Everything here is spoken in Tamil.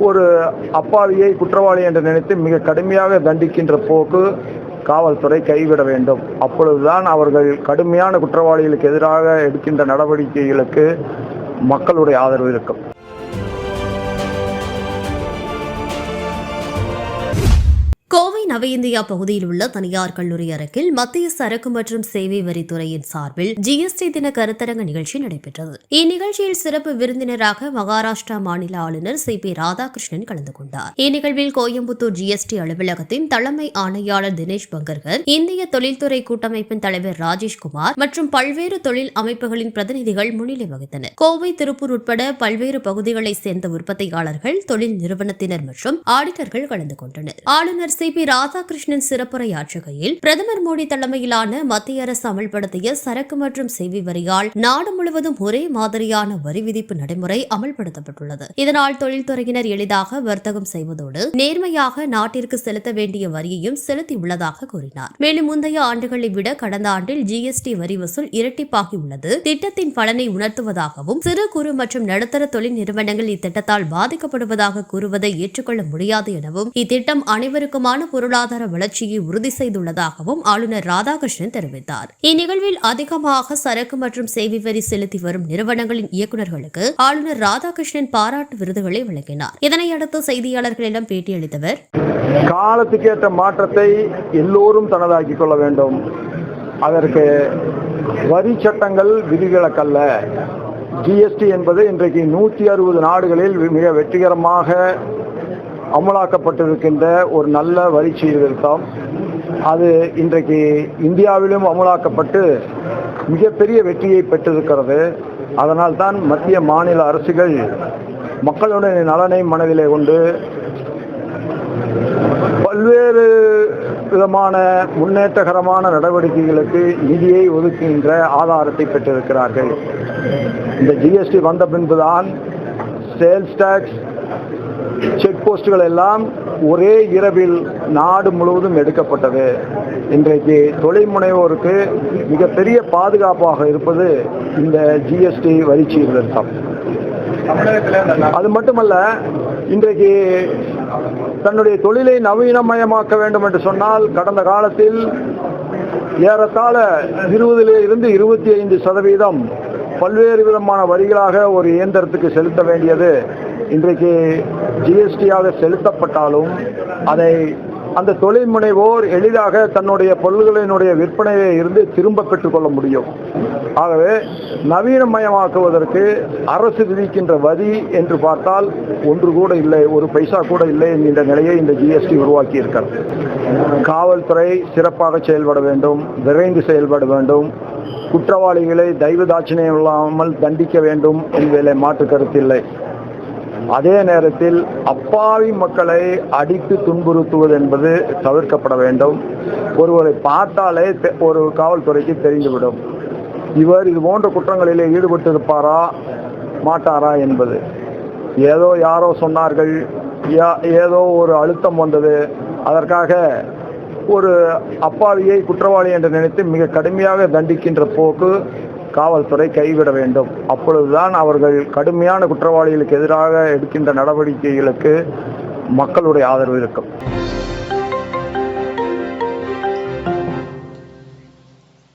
ஒரு அப்பாவியை குற்றவாளி என்று நினைத்து மிக கடுமையாக தண்டிக்கின்ற போக்கு காவல்துறை கைவிட வேண்டும். அப்பொழுதுதான் அவர்கள் கடுமையான குற்றவாளிகளுக்கு எதிராக எடுக்கின்ற நடவடிக்கைகளுக்கு மக்களுடைய ஆதரவு இருக்கும். கோவை நவ இந்தியா பகுதியில் உள்ள தனியார் கல்லூரி அரங்கில் மத்திய சரக்கு மற்றும் சேவை வரித்துறையின் சார்பில் ஜிஎஸ்டி தின கருத்தரங்க நிகழ்ச்சி நடைபெற்றது. இந்நிகழ்ச்சியில் சிறப்பு விருந்தினராக மகாராஷ்டிரா மாநில ஆளுநர் சி பி ராதாகிருஷ்ணன் கலந்து கொண்டார். இந்நிகழ்வில் கோயம்புத்தூர் ஜிஎஸ்டி அலுவலகத்தின் தலைமை ஆணையாளர் தினேஷ் பங்கர்கர் இந்திய தொழில்துறை கூட்டமைப்பின் தலைவர் ராஜேஷ்குமார் மற்றும் பல்வேறு தொழில் அமைப்புகளின் பிரதிநிதிகள் முன்னிலை வகித்தனர். கோவை திருப்பூர் உட்பட பல்வேறு பகுதிகளைச் சேர்ந்த உற்பத்தியாளர்கள் தொழில் நிறுவனத்தினர் மற்றும் ஆடிட்டர்கள் கலந்து கொண்டனர். ஆளுநர் சி பி ராதாகிருஷ்ணன் சிறப்புரையாற்றுகையில் பிரதமர் மோடி தலைமையிலான மத்திய அரசு அமல்படுத்திய சரக்கு மற்றும் சேவை வரியால் நாடு முழுவதும் ஒரே மாதிரியான வரி விதிப்பு நடைமுறை அமல்படுத்தப்பட்டுள்ளது. இதனால் தொழில்துறையினர் எளிதாக வர்த்தகம் செய்வதோடு நேர்மையாக நாட்டிற்கு செலுத்த வேண்டிய வரியையும் செலுத்தியுள்ளதாக கூறினார். மேலும் முந்தைய ஆண்டுகளை விட கடந்த ஆண்டில் ஜிஎஸ்டி வரி வசூல் இரட்டிப்பாகியுள்ளது. திட்டத்தின் பலனை உணர்த்துவதாகவும் சிறு குறு மற்றும் நடுத்தர தொழில் நிறுவனங்கள் இத்திட்டத்தால் பாதிக்கப்படுவதாக கூறுவதை ஏற்றுக்கொள்ள முடியாது எனவும் இத்திட்டம் அனைவருக்குமான பொருளாதார வளர்ச்சியை உறுதி செய்துள்ளதாகவும் ஆளுநர் ராதாகிருஷ்ணன் தெரிவித்தார். இந்நிகழ்வில் அதிகமாக சரக்கு மற்றும் சேவை வரி செலுத்தி வரும் நிறுவனங்களின் இயக்குநர்களுக்கு ஆளுநர் ராதாகிருஷ்ணன் பாராட்டு விருதுகளை வழங்கினார். இதனையடுத்து செய்தியாளர்களிடம் பேட்டியளித்தவர் காலத்துக்கேற்ற மாற்றத்தை எல்லோரும் தனதாக்கிக் கொள்ள வேண்டும். அதற்கு வரி சட்டங்கள் விதிவிலக்கல்ல. ஜிஎஸ்டி என்பது இன்றைக்கு நூற்றி அறுபது நாடுகளில் மிக வெற்றிகரமாக அமலாக்கப்பட்டிருக்கின்ற ஒரு நல்ல வரி சீர்திருத்தம் அது இன்றைக்கு இந்தியாவிலும் அமலாக்கப்பட்டு மிகப்பெரிய வெற்றியை பெற்றிருக்கிறது. அதனால் தான் மத்திய மாநில அரசுகள் மக்களுடைய நலனை மனதிலே கொண்டு பல்வேறு விதமான முன்னேற்றகரமான நடவடிக்கைகளுக்கு நிதியை ஒதுக்குகின்ற ஆதாரத்தை பெற்றிருக்கிறார்கள். இந்த ஜிஎஸ்டி வந்த பின்புதான் சேல்ஸ் டாக்ஸ் செக் போஸ்டுகள் எல்லாம் ஒரே இரவில் நாடு முழுவதும் எடுக்கப்பட்டது. இன்றைக்கு தொழில் முனைவோருக்கு மிகப்பெரிய பாதுகாப்பாக இருப்பது இந்த ஜிஎஸ்டி வரி சீர்திருத்தம் அது மட்டுமல்ல இன்றைக்கு தன்னுடைய தொழிலை நவீனமயமாக்க வேண்டும் என்று சொன்னால் கடந்த காலத்தில் ஏறத்தாழ இருபதிலே இருந்து இருபத்தி ஐந்து சதவீதம் பல்வேறு விதமான வரிகளாக ஒரு இயந்திரத்துக்கு செலுத்த வேண்டியது இன்றைக்கு ஜிஎஸ்டியாக செலுத்தப்பட்டாலும் அதை அந்த தொழில் முனைவோர் எளிதாக தன்னுடைய பொருள்களினுடைய விற்பனையை இருந்து திரும்ப பெற்றுக்கொள்ள முடியும். ஆகவே நவீனமயமாக்குவதற்கு அரசு விதிக்கின்ற வரி என்று பார்த்தால் ஒன்று கூட இல்லை ஒரு பைசா கூட இல்லை என்கின்ற நிலையை இந்த ஜிஎஸ்டி உருவாக்கி இருக்கிறது காவல்துறை சிறப்பாக செயல்பட வேண்டும் விரைந்து செயல்பட வேண்டும். குற்றவாளிகளை தெய்வ தாட்சிணியம் இல்லாமல் தண்டிக்க வேண்டும் என்பதிலே மாற்று கருத்தில்லை அதே நேரத்தில் அப்பாவி மக்களை அடித்து துன்புறுத்துவது என்பது தவிர்க்கப்பட வேண்டும். ஒருவரை பார்த்தாலே ஒரு காவல்துறைக்கு தெரிந்துவிடும். இவர் இது போன்ற குற்றங்களிலே ஈடுபட்டிருப்பாரா மாட்டாரா என்பது. ஏதோ யாரோ சொன்னார்கள் யா- ஏதோ ஒரு அழுத்தம் வந்தது. அதற்காக ஒரு அப்பாவியை குற்றவாளி என்று நினைத்து மிக கடுமையாக தண்டிக்கின்ற போக்கு காவல்துறை கைவிட வேண்டும். அப்பொழுதுதான் அவர்கள் கடுமையான குற்றவாளிகளுக்கு எதிராக எடுக்கின்ற நடவடிக்கைகளுக்கு மக்களுடைய ஆதரவு இருக்கும்.